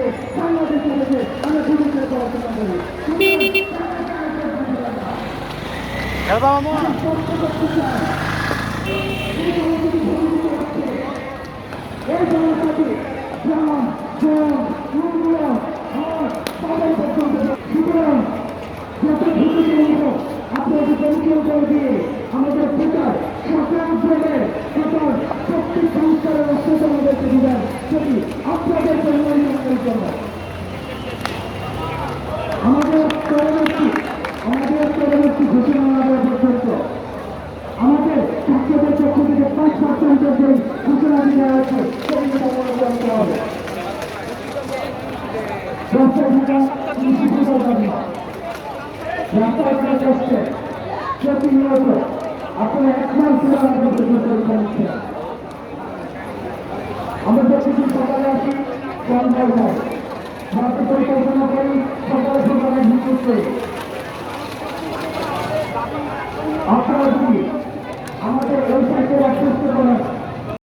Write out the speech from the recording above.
দিয়ে বাংলাদেশ থেকে আমরা বিরুদ্ধে পড়াশোনা করি খেলবা মামু? আমাদের পরবর্তী আমাদের পরবর্তী ঘোষণা আমাদের পর্যন্ত আমাদের ছাত্রদের পক্ষ থেকে পাঁচ পার্সেন্টের যে ঘোষণা দেওয়া হয়েছে হবে। প্রতিনিয়ত আপনারা এক মাস ধরে আমাদের পরিকল্পনা নিচ্ছেন আমরা প্রতিদিন সকালে আসি রাতে পরিকল্পনা করি করতে আপনারা আমাদের ওয়েবসাইটে